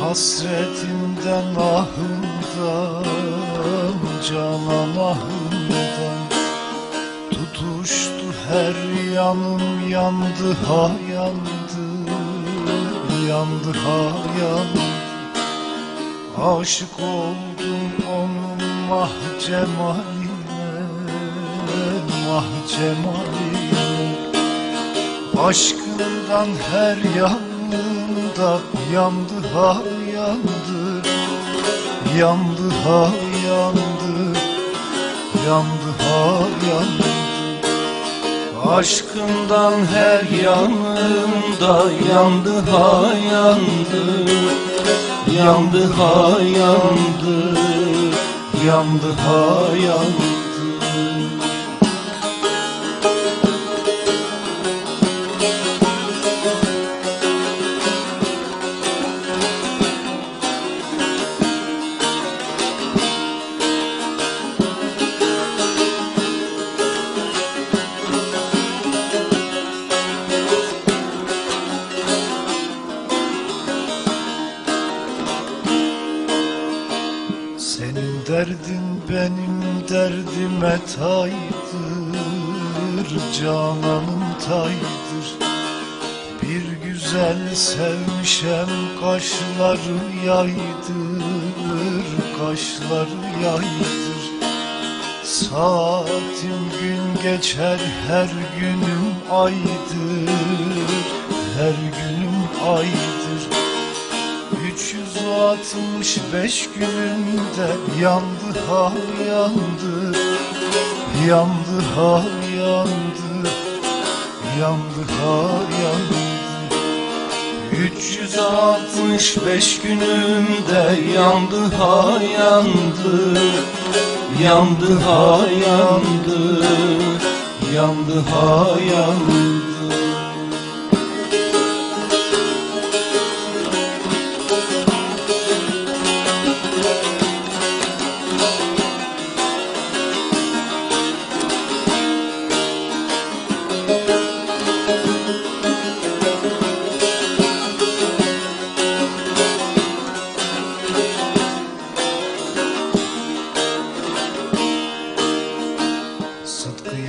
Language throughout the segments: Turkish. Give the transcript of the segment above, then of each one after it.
Hasretinden ahımdan Canan ahımdan Tutuştu her yanım yandı ha yandı Yandı ha yandı. Aşık oldum onun mah cemaline Mah cemaline Aşkından her yanında yandı ha yandı Yandı ha yandı Yandı ha yandı. Aşkından her yanında yandı ha yandı Yandı ha yandı Yandı ha yandı Senin derdin benim derdime taydır Cananım taydır. Bir güzel sevmişem kaşları yaydır Kaşları yaydır. Saatim gün geçer her günüm aydır Her günüm aydır 365 günümde yandı ha yandı Yandı ha yandı Yandı ha yandı. 365 günümde yandı ha yandı Yandı ha yandı Yandı ha yandı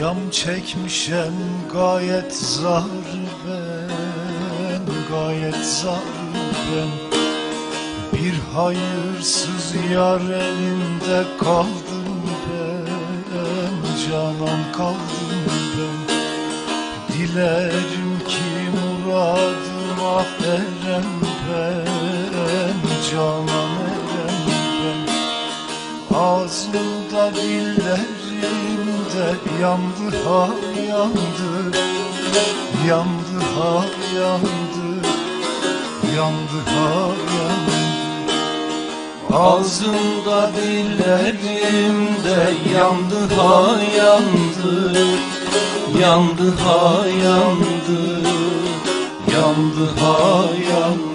Sıtkıyam çekmişem gayet zar ben Gayet zar ben. Bir hayırsız yar elinde kaldım ben Canan kaldım ben. Dilerim ki muradıma erem ben Canan Ağzımda dillerimde yandı ha yandı. Yandı ha yandı. Yandı ha yandı. Ağzımda dillerimde yandı ha yandı. Yandı ha yandı. Yandı ha yandı